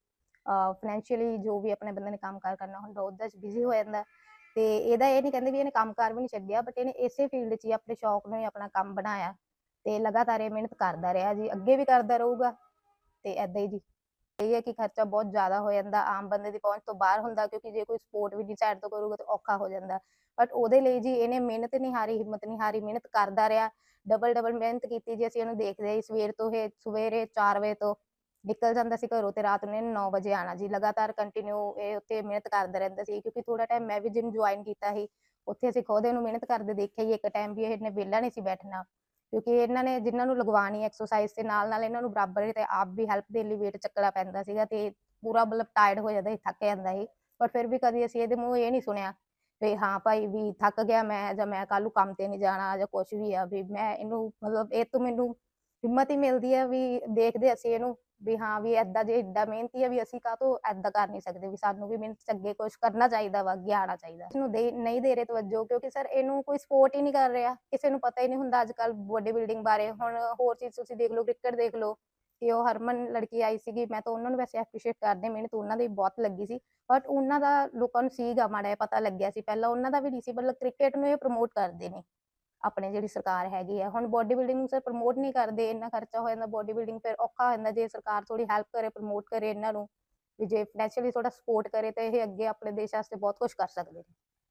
ਫਾਈਨੈਂਸ਼ੀਅਲੀ ਜੋ ਵੀ ਆਪਣੇ ਬੰਦੇ ਨੇ ਕੰਮਕਾਰ ਕਰਨਾ ਹੁੰਦਾ, ਉਹਦੇ 'ਚ ਬਿਜ਼ੀ ਹੋ ਜਾਂਦਾ। ਤੇ ਇਹਦਾ ਇਹ ਨਹੀਂ ਕਹਿੰਦੇ ਵੀ ਇਹਨੇ ਕੰਮਕਾਰ ਵੀ ਨਹੀਂ ਛੱਡਿਆ ਬਟ ਇਹਨੇ ਇਸੇ ਫੀਲਡ 'ਚ ਹੀ ਆਪਣੇ ਸ਼ੌਕ ਨੂੰ ਹੀ ਆਪਣਾ ਕੰਮ ਬਣਾਇਆ ਤੇ ਲਗਾਤਾਰ ਇਹ ਮਿਹਨਤ ਕਰਦਾ ਰਿਹਾ ਜੀ, ਅੱਗੇ ਵੀ ਕਰਦਾ ਰਹੂਗਾ ਤੇ ਐਦਾਂ ਹੀ ਜੀ। ਇਹ ਹੈ ਕਿ ਖਰਚਾ ਬਹੁਤ ਜ਼ਿਆਦਾ ਹੋ ਜਾਂਦਾ, ਆਮ ਬੰਦੇ ਦੀ ਪਹੁੰਚ ਤੋਂ ਬਾਹਰ ਹੁੰਦਾ ਕਿਉਂਕਿ ਜੇ ਕੋਈ ਸਪੋਰਟ ਵੀ ਨਹੀਂ ਸਾਈਡ ਤੋਂ ਕਰੂਗਾ ਤਾਂ ਔਖਾ ਹੋ ਜਾਂਦਾ। ਬਟ ਉਹਦੇ ਲਈ ਜੀ ਇਹਨੇ ਮਿਹਨਤ ਨਹੀਂ ਹਾਰੀ, ਹਿੰਮਤ ਨਹੀਂ ਹਾਰੀ, ਮਿਹਨਤ ਕਰਦਾ ਰਿਹਾ। ਡਬਲ ਡਬਲ ਮਿਹਨਤ ਕੀਤੀ ਜੀ, ਅਸੀਂ ਇਹਨੂੰ ਦੇਖਦੇ ਹੀ ਸਵੇਰ ਤੋਂ ਇਹ, ਸਵੇਰੇ 4 ਵਜੇ ਤੋਂ ਨਿਕਲ ਜਾਂਦਾ ਸੀ ਘਰੋਂ ਤੇ ਰਾਤ ਨੂੰ ਇਹਨੇ 9 ਵਜੇ ਆਣਾ ਜੀ, ਲਗਾਤਾਰ ਕੰਟੀਨਿਊ ਇਹ ਉੱਤੇ ਮਿਹਨਤ ਕਰਦਾ ਰਹਿੰਦਾ ਸੀ ਕਿਉਂਕਿ ਥੋੜਾ ਟਾਈਮ ਮੈਂ ਵੀ ਜਿਮ ਜੁਆਇਨ ਕੀਤਾ ਸੀ, ਉੱਥੇ ਅਸੀਂ ਖੁਦ ਇਹਨੂੰ ਮਿਹਨਤ ਕਰਦੇ ਦੇਖਿਆ ਹੀ ਇੱਕ ਟਾਈਮ ਵੀ ਇਹਨੇ ਵਿਹਲਾ ਨਹੀਂ ਸੀ ਬੈਠਣਾ ਕਿਉਂਕਿ ਇਹਨਾਂ ਨੇ ਜਿਨ੍ਹਾਂ ਨੂੰ ਲਗਵਾਣੀ ਐਕਸਰਸਾਈਜ਼ ਦੇ ਨਾਲ ਨਾਲ ਇਹਨਾਂ ਨੂੰ ਬਰਾਬਰ ਤੇ ਆਪ ਵੀ ਹੈਲਪ ਦੇ ਲਈ weight ਚੱਕਣਾ ਪੈਂਦਾ ਸੀਗਾ ਤੇ ਪੂਰਾ ਮਤਲਬ ਟਾਇਰਡ ਹੋ ਜਾਂਦਾ ਸੀ, ਥੱਕ ਜਾਂਦਾ ਸੀ, ਪਰ ਫਿਰ ਵੀ ਕਦੀ ਅਸੀਂ ਇਹਦੇ ਮੂੰਹ ਇਹ ਨਹੀਂ ਸੁਣਿਆ ਵੀ ਹਾਂ ਭਾਈ ਵੀ ਥੱਕ ਗਿਆ ਮੈਂ ਜਾਂ ਮੈਂ ਕੱਲ ਨੂੰ ਕੰਮ ਤੇ ਨਹੀਂ ਜਾਣਾ ਜਾਂ ਕੁਝ ਵੀ ਆ ਵੀ ਮੈਂ ਇਹਨੂੰ ਮਤਲਬ ਇਹ ਤੋਂ ਮੈਨੂੰ ਹਿੰਮਤ ਹੀ ਮਿਲਦੀ ਹੈ ਵੀ ਦੇਖਦੇ ਅਸੀਂ ਇਹਨੂੰ ਵੀ ਹਾਂ ਵੀ ਐਦਾਂ ਜੇ ਏਡਾ ਮਿਹਨਤੀ ਆ ਵੀ ਅਸੀਂ ਕਾਹ ਤੋਂ ਐਦਾਂ ਕਰ ਨਹੀਂ ਸਕਦੇ ਵੀ ਸਾਨੂੰ ਵੀ ਮਿਹਨਤ 'ਚ ਅੱਗੇ ਕੁਝ ਕਰਨਾ ਚਾਹੀਦਾ ਵਾ, ਅੱਗੇ ਆਉਣਾ ਚਾਹੀਦਾ। ਇਹਨੂੰ ਦੇ, ਨਹੀਂ ਦੇ ਰਹੇ ਤਵੱਜੋ ਕਿਉਂਕਿ ਸਰ ਇਹਨੂੰ ਕੋਈ ਸਪੋਰਟ ਹੀ ਨਹੀਂ ਕਰ ਰਿਹਾ। ਕਿਸੇ ਨੂੰ ਪਤਾ ਹੀ ਨਹੀਂ ਹੁੰਦਾ ਅੱਜ ਕੱਲ ਬੋਡੀ ਬਿਲਡਿੰਗ ਬਾਰੇ। ਹੁਣ ਹੋਰ ਚੀਜ਼ ਤੁਸੀਂ ਦੇਖ ਲਓ ਕ੍ਰਿਕਟ ਦੇਖ ਲਓ। ਕਿ ਉਹ ਹਰਮਨ ਲੜਕੀ ਆਈ ਸੀਗੀ, ਮੈਂ ਤਾਂ ਉਹਨਾਂ ਨੂੰ ਵੈਸੇ ਐਪਰੀਸ਼ੀਏਟ ਕਰਦੇ ਮਿਹਨਤ, ਉਹਨਾਂ ਦੀ ਬਹੁਤ ਲੱਗੀ ਸੀ। ਬਟ ਉਹਨਾਂ ਦਾ ਲੋਕਾਂ ਨੂੰ ਸੀਗਾ, ਮਾੜਾ ਜਿਹਾ ਪਤਾ ਲੱਗਿਆ ਸੀ। ਪਹਿਲਾਂ ਉਹਨਾਂ ਦਾ ਵੀ ਨਹੀਂ ਸੀ, ਮਤਲਬ ਕ੍ਰਿਕਟ ਨੂੰ ਇਹ ਪ੍ਰਮੋਟ ਕਰਦੇ ਨੇ। ਆਪਣੇ ਜਿਹੜੀ ਸਰਕਾਰ ਹੈਗੀ ਹੈ, ਹੁਣ ਬੋਡੀ ਬਿਲਡਿੰਗ ਨੂੰ ਸਰ ਪ੍ਰਮੋਟ ਨਹੀਂ ਕਰਦੇ, ਇੰਨਾ ਖਰਚਾ ਹੋ ਜਾਂਦਾ ਬੋਡੀ ਬਿਲਡਿੰਗ ਫਿਰ ਔਖਾ ਹੋ ਜਾਂਦਾ ਜੇ ਸਰਕਾਰ ਥੋੜੀ ਹੈਲਪ ਕਰੇ ਪ੍ਰਮੋਟ ਕਰੇ ਇਹਨਾਂ ਨੂੰ, ਵੀ ਜੇ ਫਾਈਨੈਂਸ਼ੀਅਲੀ ਥੋੜਾ ਸਪੋਰਟ ਕਰੇ ਤਾਂ ਇਹ ਅੱਗੇ ਆਪਣੇ ਦੇਸ਼ ਵਾਸਤੇ ਬਹੁਤ ਕੁਝ ਕਰ ਸਕਦੇ ਨੇ।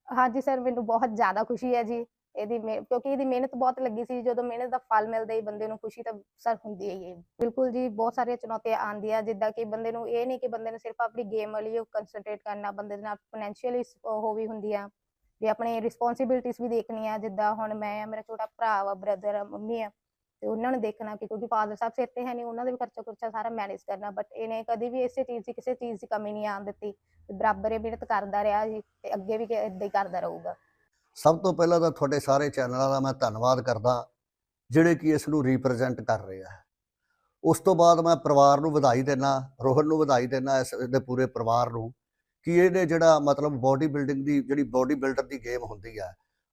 ਹਾਂਜੀ ਸਰ ਮੈਨੂੰ ਬਹੁਤ ਜ਼ਿਆਦਾ ਖੁਸ਼ੀ ਹੈ ਜੀ, ਇਹਦੀ ਮਿਹ- ਕਿਉਂਕਿ ਇਹਦੀ ਮਿਹਨਤ ਬਹੁਤ ਲੱਗੀ ਸੀ, ਜਦੋਂ ਮਿਹਨਤ ਦਾ ਫਲ ਮਿਲਦਾ ਹੀ ਬੰਦੇ ਨੂੰ, ਖੁਸ਼ੀ ਤਾਂ ਸਰ ਹੁੰਦੀ ਹੀ ਹੈ ਬਿਲਕੁਲ ਜੀ, ਬਹੁਤ ਸਾਰੀਆਂ ਚੁਣੌਤੀਆਂ ਆਉਂਦੀਆਂ, ਜਿੱਦਾਂ ਕਿ ਬੰਦੇ ਨੂੰ ਇਹ ਨਹੀਂ ਕਿ ਬੰਦੇ ਨੂੰ ਸਿਰਫ ਆਪਣੀ ਗੇਮ ਵਾਲੀ ਉਹ ਕੰਸੈਂਟਰੇਟ ਕਰਨਾ, ਬੰਦੇ ਦੇ ਨਾਲ ਫਾਈਨੈਂਸ਼ੀਅਲੀ ਉਹ ਵੀ ਹੁੰਦੀ ਆ ਵੀ ਆਪਣੇ ਰਿਸਪੌਂਸਿਬਿਲਟੀਜ਼ ਵੀ ਦੇਖਣੀਆਂ, ਜਿੱਦਾਂ ਹੁਣ ਮੈਂ ਆ ਮੇਰਾ ਛੋਟਾ ਭਰਾ ਵਾ ਬ੍ਰਦਰ ਆ ਮੰਮੀ ਆ, ਤੇ ਉਹਨਾਂ ਨੂੰ ਦੇਖਣਾ ਕਿ ਕਿਉਂਕਿ ਫਾਦਰ ਸਾਹਿਬ ਸਿਰ ਤੇ ਹੈ ਨਹੀਂ, ਉਹਨਾਂ ਦਾ ਵੀ ਖਰਚਾ ਖੁਰਚਾ ਸਾਰਾ ਮੈਨੇਜ ਕਰਨਾ ਬਟ ਇਹਨੇ ਕਦੀ ਵੀ ਇਸੇ ਚੀਜ਼ ਦੀ, ਕਿਸੇ ਚੀਜ਼ ਦੀ ਕਮੀ ਨਹੀਂ ਆਉਣ ਦਿੱਤੀ ਬਰਾਬਰ ਇਹ ਮਿਹਨਤ ਕਰਦਾ ਰਿਹਾ ਜੀ, ਤੇ ਅੱਗੇ ਵੀ ਇਦਾਂ ਹੀ ਕਰਦਾ ਰਹੂਗਾ। ਸਭ ਤੋਂ ਪਹਿਲਾਂ ਤਾਂ ਤੁਹਾਡੇ ਸਾਰੇ ਚੈਨਲਾਂ ਦਾ ਮੈਂ ਧੰਨਵਾਦ ਕਰਦਾ, ਜਿਹੜੇ ਕਿ ਇਸ ਨੂੰ ਰਿਪਰੈਜ਼ੈਂਟ ਕਰ ਰਹੇ ਆ। ਉਸ ਤੋਂ ਬਾਅਦ ਮੈਂ ਪਰਿਵਾਰ ਨੂੰ ਵਧਾਈ ਦੇਣਾ ਰੋਹਨ ਨੂੰ ਵਧਾਈ ਦੇਣਾ ਇਸ ਦੇ ਪੂਰੇ ਪਰਿਵਾਰ ਨੂੰ। ਕਿ ਇਹਨੇ ਜਿਹੜਾ ਮਤਲਬ ਬਾਡੀ ਬਿਲਡਿੰਗ ਦੀ ਜਿਹੜੀ ਬਾਡੀ ਬਿਲਡਰ ਦੀ ਗੇਮ ਹੁੰਦੀ ਆ,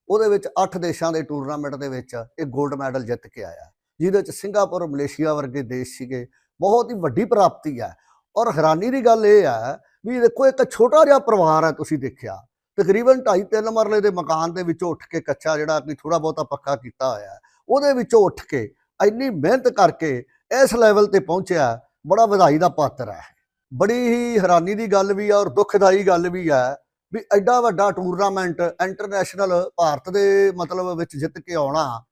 ਉਹਦੇ ਵਿੱਚ 8 ਦੇਸ਼ਾਂ ਦੇ ਟੂਰਨਾਮੈਂਟ ਦੇ ਵਿੱਚ ਇਹ 골ਡ ਮੈਡਲ ਜਿੱਤ ਕੇ ਆਇਆ। ਜਿਹਦੇ ਵਿੱਚ ਸਿੰਗਾਪੁਰ, ਮਲੇਸ਼ੀਆ ਵਰਗੇ ਦੇਸ਼ ਸੀਗੇ, ਬਹੁਤ ਹੀ ਵੱਡੀ ਪ੍ਰਾਪਤੀ ਹੈ ਔਰ ਹੈਰਾਨੀ ਦੀ ਗੱਲ ਇਹ ਹੈ ਵੀ ਦੇਖੋ, ਇੱਕ ਛੋਟਾ ਜਿਹਾ ਪਰਿਵਾਰ ਹੈ ਤੁਸੀਂ ਦੇਖਿਆ। ਤਕਰੀਬਨ 2.5 3 ਮਰਲੇ ਦੇ ਮਕਾਨ ਦੇ ਵਿੱਚੋਂ ਉੱਠ ਕੇ ਕੱਚਾ ਜਿਹੜਾ ਕਿ ਥੋੜਾ ਬਹੁਤਾ ਪੱਕਾ ਕੀਤਾ ਹੋਇਆ, ਉਹਦੇ ਵਿੱਚੋਂ ਉੱਠ ਕੇ ਇੰਨੀ ਮਿਹਨਤ ਕਰਕੇ ਇਸ ਲੈਵਲ ਤੇ ਪਹੁੰਚਿਆ, ਬੜਾ ਵਧਾਈ ਦਾ ਪਾਤਰ ਹੈ ਬੜੀ ਹੀ ਹੈਰਾਨੀ ਦੀ ਗੱਲ ਵੀ ਹੈ ਔਰ ਦੁੱਖਦਾਈ ਗੱਲ ਵੀ ਹੈ ਵੀ ਐਡਾ ਵੱਡਾ ਟੂਰਨਾਮੈਂਟ ਇੰਟਰਨੈਸ਼ਨਲ ਭਾਰਤ ਦੇ ਮਤਲਬ ਵਿੱਚ ਜਿੱਤ ਕੇ ਆਉਣਾ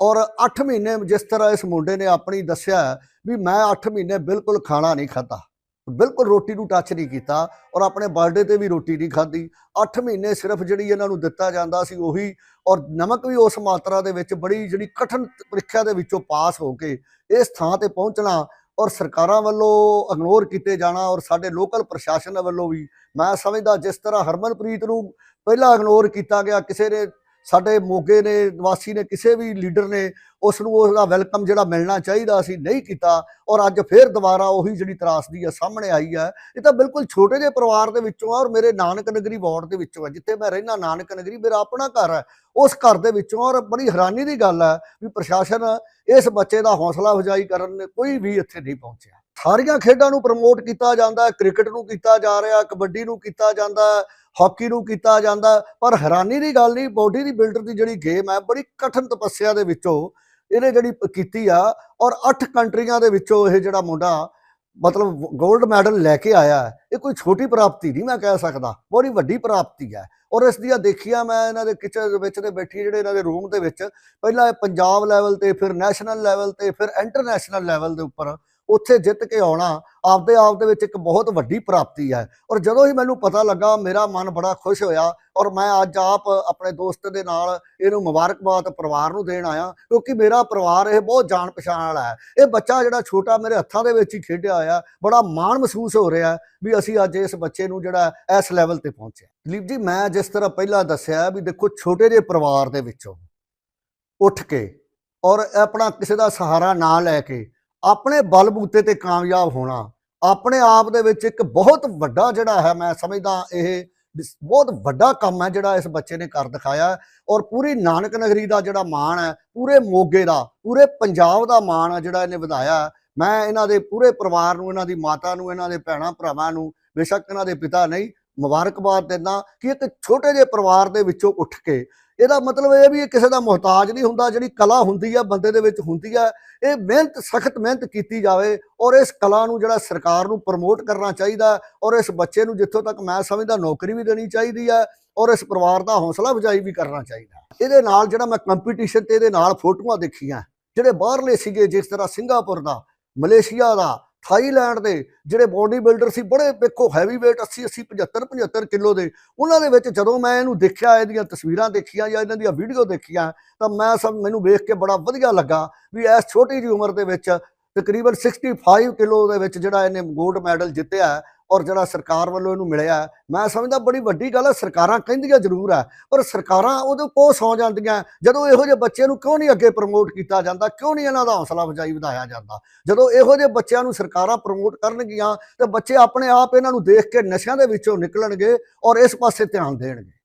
ਔਰ 8 ਮਹੀਨੇ ਜਿਸ ਤਰ੍ਹਾਂ ਇਸ ਮੁੰਡੇ ਨੇ ਆਪਣੀ ਦੱਸਿਆ ਵੀ ਮੈਂ 8 ਮਹੀਨੇ ਬਿਲਕੁਲ ਖਾਣਾ ਨਹੀਂ ਖਾਧਾ, ਬਿਲਕੁਲ ਰੋਟੀ ਨੂੰ ਟੱਚ ਨਹੀਂ ਕੀਤਾ ਔਰ ਆਪਣੇ ਬਰਥਡੇ ਤੇ ਵੀ ਰੋਟੀ ਨਹੀਂ ਖਾਧੀ। 8 ਮਹੀਨੇ ਸਿਰਫ ਜਿਹੜੀ ਇਹਨਾਂ ਨੂੰ ਦਿੱਤਾ ਜਾਂਦਾ ਸੀ ਉਹੀ ਔਰ ਨਮਕ ਵੀ ਉਸ ਮਾਤਰਾ ਦੇ ਵਿੱਚ ਬੜੀ ਜਿਹੜੀ ਕਠਿਨ ਪ੍ਰੀਖਿਆ ਦੇ ਵਿੱਚੋਂ ਪਾਸ ਹੋ ਕੇ ਇਸ ਥਾਂ ਤੇ ਪਹੁੰਚਣਾ ਔਰ ਸਰਕਾਰਾਂ ਵੱਲੋਂ ਇਗਨੋਰ ਕੀਤੇ ਜਾਣਾ ਔਰ ਸਾਡੇ ਲੋਕਲ ਪ੍ਰਸ਼ਾਸਨ ਵੱਲੋਂ ਵੀ, ਮੈਂ ਸਮਝਦਾ ਜਿਸ ਤਰ੍ਹਾਂ ਹਰਮਨਪ੍ਰੀਤ ਨੂੰ ਪਹਿਲਾਂ ਇਗਨੋਰ ਕੀਤਾ ਗਿਆ, ਕਿਸੇ ਨੇ ਸਾਡੇ ਮੋਗੇ ਨੇ, ਨਿਵਾਸੀ ਨੇ, ਕਿਸੇ ਵੀ ਲੀਡਰ ਨੇ ਉਸ ਨੂੰ ਉਹਦਾ ਵੈਲਕਮ ਜਿਹੜਾ ਮਿਲਣਾ ਚਾਹੀਦਾ ਸੀ ਨਹੀਂ ਕੀਤਾ ਔਰ ਅੱਜ ਫੇਰ ਦੁਬਾਰਾ ਉਹੀ ਜਿਹੜੀ ਤਰਾਸਦੀ ਆ ਸਾਹਮਣੇ ਆਈ ਹੈ ਇਹ ਤਾਂ ਬਿਲਕੁਲ ਛੋਟੇ ਜਿਹੇ ਪਰਿਵਾਰ ਦੇ ਵਿੱਚੋਂ ਆ ਔਰ ਮੇਰੇ ਨਾਨਕ ਨਗਰੀ ਵਾਰਡ ਦੇ ਵਿੱਚੋਂ ਆ, ਜਿੱਥੇ ਮੈਂ ਰਹਿਣਾ ਨਾਨਕ ਨਗਰੀ, ਮੇਰਾ ਆਪਣਾ ਘਰ ਹੈ ਉਸ ਘਰ ਦੇ ਵਿੱਚੋਂ ਔਰ ਬੜੀ ਹੈਰਾਨੀ ਦੀ ਗੱਲ ਹੈ ਵੀ ਪ੍ਰਸ਼ਾਸਨ ਇਸ ਬੱਚੇ ਦਾ ਹੌਸਲਾ ਅਫਜ਼ਾਈ ਕਰਨ ਕੋਈ ਵੀ ਇੱਥੇ ਨਹੀਂ ਪਹੁੰਚਿਆ। ਸਾਰੀਆਂ ਖੇਡਾਂ ਨੂੰ ਪ੍ਰਮੋਟ ਕੀਤਾ ਜਾਂਦਾ ਹੈ, ਕ੍ਰਿਕਟ ਨੂੰ ਕੀਤਾ ਜਾ ਰਿਹਾ ਕਬੱਡੀ ਨੂੰ ਕੀਤਾ ਜਾਂਦਾ ਹੈ, ਹਾਕੀ ਨੂੰ ਕੀਤਾ ਜਾਂਦਾ ਪਰ ਹੈਰਾਨੀ ਦੀ ਗੱਲ ਨਹੀਂ ਬੋਡੀ ਦੀ ਬਿਲਡਰ ਦੀ ਜਿਹੜੀ ਗੇਮ ਹੈ, ਬੜੀ ਕਠਿਨ ਤਪੱਸਿਆ ਦੇ ਵਿੱਚੋਂ ਇਹਨੇ ਜਿਹੜੀ ਕੀਤੀ ਆ ਔਰ 8 ਕੰਟਰੀਆਂ ਦੇ ਵਿੱਚੋਂ ਇਹ ਜਿਹੜਾ ਮੁੰਡਾ ਮਤਲਬ 골ਡ ਮੈਡਲ ਲੈ ਕੇ ਆਇਆ ਇਹ ਕੋਈ ਛੋਟੀ ਪ੍ਰਾਪਤੀ ਨਹੀਂ ਮੈਂ ਕਹਿ ਸਕਦਾ, ਬੜੀ ਵੱਡੀ ਪ੍ਰਾਪਤੀ ਹੈ ਔਰ ਇਸ ਦੀਆਂ ਦੇਖੀਆਂ ਮੈਂ ਇਹਨਾਂ ਦੇ ਕਿਚਨ ਦੇ ਵਿੱਚ ਦੇ ਬੈਠੀ ਜਿਹੜੇ ਇਹਨਾਂ ਦੇ ਰੂਮ ਦੇ ਵਿੱਚ, ਪਹਿਲਾਂ ਇਹ ਪੰਜਾਬ ਲੈਵਲ ਤੇ, ਫਿਰ ਨੈਸ਼ਨਲ ਲੈਵਲ ਤੇ, ਫਿਰ ਇੰਟਰਨੈਸ਼ਨਲ ਲੈਵਲ ਦੇ ਉੱਪਰ ਉੱਥੇ ਜਿੱਤ ਕੇ ਆਉਣਾ ਆਪਦੇ ਆਪ ਦੇ ਵਿੱਚ ਇੱਕ ਬਹੁਤ ਵੱਡੀ ਪ੍ਰਾਪਤੀ ਹੈ। ਔਰ ਜਦੋਂ ਹੀ ਮੈਨੂੰ ਪਤਾ ਲੱਗਾ, ਮੇਰਾ ਮਨ ਬੜਾ ਖੁਸ਼ ਹੋਇਆ ਔਰ ਮੈਂ ਅੱਜ ਆਪ ਆਪਣੇ ਦੋਸਤ ਦੇ ਨਾਲ ਇਹਨੂੰ ਮੁਬਾਰਕਬਾਦ ਪਰਿਵਾਰ ਨੂੰ ਦੇਣ ਆਇਆ ਕਿਉਂਕਿ ਮੇਰਾ ਪਰਿਵਾਰ ਇਹ ਬਹੁਤ ਜਾਣ ਪਛਾਣ ਵਾਲਾ ਹੈ। ਇਹ ਬੱਚਾ ਜਿਹੜਾ ਛੋਟਾ ਮੇਰੇ ਹੱਥਾਂ ਦੇ ਵਿੱਚ ਹੀ ਖੇਡਿਆ ਹੋਇਆ, ਬੜਾ ਮਾਣ ਮਹਿਸੂਸ ਹੋ ਰਿਹਾ ਵੀ ਅਸੀਂ ਅੱਜ ਇਸ ਬੱਚੇ ਨੂੰ ਜਿਹੜਾ ਇਸ ਲੈਵਲ ਤੇ ਪਹੁੰਚਿਆ ਦਲੀਪ ਜੀ, ਮੈਂ ਜਿਸ ਤਰ੍ਹਾਂ ਪਹਿਲਾਂ ਦੱਸਿਆ ਵੀ ਦੇਖੋ ਛੋਟੇ ਜਿਹੇ ਪਰਿਵਾਰ ਦੇ ਵਿੱਚੋਂ ਉੱਠ ਕੇ ਔਰ ਆਪਣਾ ਕਿਸੇ ਦਾ ਸਹਾਰਾ ਨਾ ਲੈ ਕੇ ਆਪਣੇ ਬਲਬੂਤੇ ਤੇ ਕਾਮਯਾਬ ਹੋਣਾ, ਆਪਣੇ ਆਪ ਦੇ ਵਿੱਚ ਇੱਕ ਬਹੁਤ ਵੱਡਾ ਜਿਹੜਾ ਹੈ, ਮੈਂ ਸਮਝਦਾ ਇਹ ਬਹੁਤ ਵੱਡਾ ਕੰਮ ਹੈ ਜਿਹੜਾ ਇਸ ਬੱਚੇ ਨੇ ਕਰ ਦਿਖਾਇਆ ਔਰ ਪੂਰੀ ਨਾਨਕ ਨਗਰੀ ਦਾ ਜਿਹੜਾ ਮਾਣ ਹੈ, ਪੂਰੇ ਮੋਗੇ ਦਾ, ਪੂਰੇ ਪੰਜਾਬ ਦਾ ਮਾਣ ਹੈ ਜਿਹੜਾ ਇਹਨੇ ਵਧਾਇਆ ਮੈਂ ਇਹਨਾਂ ਦੇ ਪੂਰੇ ਪਰਿਵਾਰ ਨੂੰ, ਇਹਨਾਂ ਦੀ ਮਾਤਾ ਨੂੰ, ਇਹਨਾਂ ਦੇ ਭੈਣਾਂ ਭਰਾਵਾਂ ਨੂੰ ਬੇਸ਼ੱਕ ਇਹਨਾਂ ਦੇ ਪਿਤਾ ਨਹੀਂ, ਮੁਬਾਰਕਬਾਦ ਦਿੰਦਾ ਕਿ ਇੱਕ ਛੋਟੇ ਜਿਹੇ ਪਰਿਵਾਰ ਦੇ ਵਿੱਚੋਂ ਉੱਠ ਕੇ ਇਹਦਾ ਮਤਲਬ ਇਹ ਵੀ ਇਹ ਕਿਸੇ ਦਾ ਮੁਹਤਾਜ ਨਹੀਂ ਹੁੰਦਾ, ਜਿਹੜੀ ਕਲਾ ਹੁੰਦੀ ਆ, ਬੰਦੇ ਦੇ ਵਿੱਚ ਹੁੰਦੀ ਆ, ਇਹ ਮਿਹਨਤ, ਸਖਤ ਮਿਹਨਤ ਕੀਤੀ ਜਾਵੇ ਔਰ ਇਸ ਕਲਾ ਨੂੰ ਜਿਹੜਾ ਸਰਕਾਰ ਨੂੰ ਪ੍ਰਮੋਟ ਕਰਨਾ ਚਾਹੀਦਾ ਔਰ ਇਸ ਬੱਚੇ ਨੂੰ ਜਿੱਥੋਂ ਤੱਕ ਮੈਂ ਸਮਝਦਾ ਨੌਕਰੀ ਵੀ ਦੇਣੀ ਚਾਹੀਦੀ ਹੈ ਔਰ ਇਸ ਪਰਿਵਾਰ ਦਾ ਹੌਸਲਾ ਅਫਜ਼ਾਈ ਵੀ ਕਰਨਾ ਚਾਹੀਦਾ। ਇਹਦੇ ਨਾਲ ਜਿਹੜਾ ਮੈਂ ਕੰਪੀਟੀਸ਼ਨ ਤੇ ਇਹਦੇ ਨਾਲ ਫੋਟੋਆਂ ਦੇਖੀਆਂ, ਜਿਹੜੇ ਬਾਹਰਲੇ ਸੀਗੇ, ਜਿਸ ਤਰ੍ਹਾਂ ਸਿੰਗਾਪੁਰ ਦਾ, ਮਲੇਸ਼ੀਆ ਦਾ ਥਾਈਲੈਂਡ ਦੇ ਜਿਹੜੇ ਬੋਡੀ ਬਿਲਡਰ ਸੀ, ਬੜੇ ਵੇਖੋ ਹੈਵੀ weight 80 80 75 75 ਕਿਲੋ ਦੇ। ਉਹਨਾਂ ਦੇ ਵਿੱਚ ਜਦੋਂ ਮੈਂ ਇਹਨੂੰ ਦੇਖਿਆ, ਇਹਦੀਆਂ ਤਸਵੀਰਾਂ ਦੇਖੀਆਂ ਜਾਂ ਇਹਨਾਂ ਦੀਆਂ ਵੀਡੀਓ ਦੇਖੀਆਂ, ਤਾਂ ਮੈਂ ਸਭ ਮੈਨੂੰ ਵੇਖ ਕੇ ਬੜਾ ਵਧੀਆ ਲੱਗਾ ਵੀ ਇਸ ਛੋਟੀ ਜਿਹੀ ਉਮਰ ਦੇ ਵਿੱਚ ਤਕਰੀਬਨ 65 ਕਿਲੋ ਦੇ ਵਿੱਚ ਜਿਹੜਾ ਇਹਨੇ ਗੋਲਡ ਮੈਡਲ ਜਿੱਤਿਆ ਔਰ ਜਿਹੜਾ ਸਰਕਾਰ ਵੱਲੋਂ ਇਹਨੂੰ ਮਿਲਿਆ, ਮੈਂ ਸਮਝਦਾ ਬੜੀ ਵੱਡੀ ਗੱਲ ਹੈ ਸਰਕਾਰਾਂ ਕਹਿੰਦੀਆਂ ਜ਼ਰੂਰ ਹੈ ਪਰ ਸਰਕਾਰਾਂ ਉਹਦੇ ਕੋਲ ਸੌ ਜਾਂਦੀਆਂ, ਜਦੋਂ ਇਹੋ ਜਿਹੇ ਬੱਚੇ ਨੂੰ ਕਿਉਂ ਨਹੀਂ ਅੱਗੇ ਪ੍ਰਮੋਟ ਕੀਤਾ ਜਾਂਦਾ, ਕਿਉਂ ਨਹੀਂ ਇਹਨਾਂ ਦਾ ਹੌਸਲਾ ਅਫਜ਼ਾਈ ਵਧਾਇਆ ਜਾਂਦਾ? ਜਦੋਂ ਇਹੋ ਜਿਹੇ ਬੱਚਿਆਂ ਨੂੰ ਸਰਕਾਰਾਂ ਪ੍ਰਮੋਟ ਕਰਨਗੀਆਂ, ਤੇ ਬੱਚੇ ਆਪਣੇ ਆਪ ਇਹਨਾਂ ਨੂੰ ਦੇਖ ਕੇ ਨਸ਼ਿਆਂ ਦੇ ਵਿੱਚੋਂ ਨਿਕਲਣਗੇ ਔਰ ਇਸ ਪਾਸੇ ਧਿਆਨ ਦੇਣਗੇ।